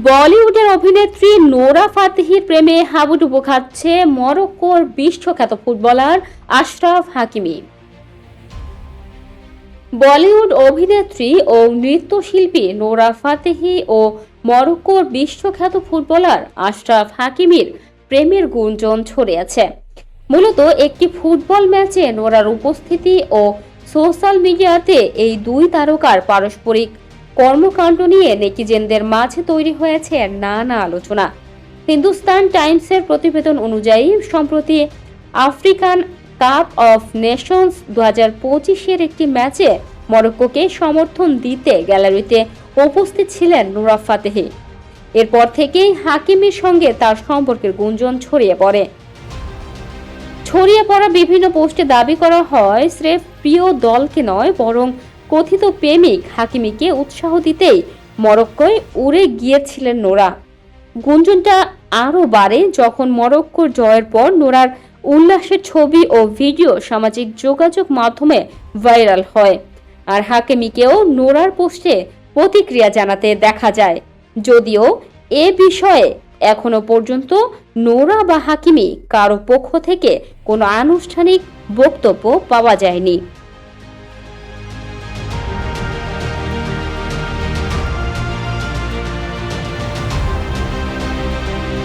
বলিউডের অভিনেত্রী নোরা ফাতেহির প্রেমে হাবুডুবু খাচ্ছে মরক্কোর বিশ্বখ্যাত ফুটবলার আশরাফ হাকিমি। বলিউড অভিনেত্রী ও নৃত্যশিল্পী নোরা ফাতেহি ও মরক্কোর বিশ্বখ্যাত ফুটবলার আশরাফ হাকিমির প্রেমের গুঞ্জন ছড়িয়েছে মূলত একটি ফুটবল ম্যাচে নোরার উপস্থিতি ও সোশ্যাল মিডিয়াতে এই দুই তারকার পারস্পরিক কর্মকাণ্ড নিয়ে নেটিজেনদের মাঝে তৈরি হয়েছে নানা আলোচনা। হিন্দুস্তান টাইমসের প্রতিবেদন অনুযায়ী, সম্প্রতি আফ্রিকান কাপ অফ নেশনস দু হাজার পঁচিশের একটি ম্যাচে মরক্কোকে সমর্থন দিতে গ্যালারিতে উপস্থিত ছিলেন নুরা ফাতেহি। এরপর থেকেই হাকিমের সঙ্গে তার সম্পর্কের গুঞ্জন ছড়িয়ে পড়ে। ছড়িয়ে পড়া বিভিন্ন পোস্টে দাবি করা হয়, স্রেফ প্রিয় দলকে নয়, বরং কথিত প্রেমিক হাকিমিকে উৎসাহ দিতেই মরক্কোয় উড়ে গিয়েছিলেন নোরা। গুঞ্জনটা আরও বাড়ে যখন মরক্কোর জয়ের পর নোরার উল্লাসের ছবি ও ভিডিও সামাজিক যোগাযোগ মাধ্যমে ভাইরাল হয় আর হাকিমিকেও নোরার পোস্টে প্রতিক্রিয়া জানাতে দেখা যায়। যদিও এ বিষয়ে এখনও পর্যন্ত নোরা বা হাকিমি কারও পক্ষ থেকে কোনো আনুষ্ঠানিক বক্তব্য পাওয়া যায়নি।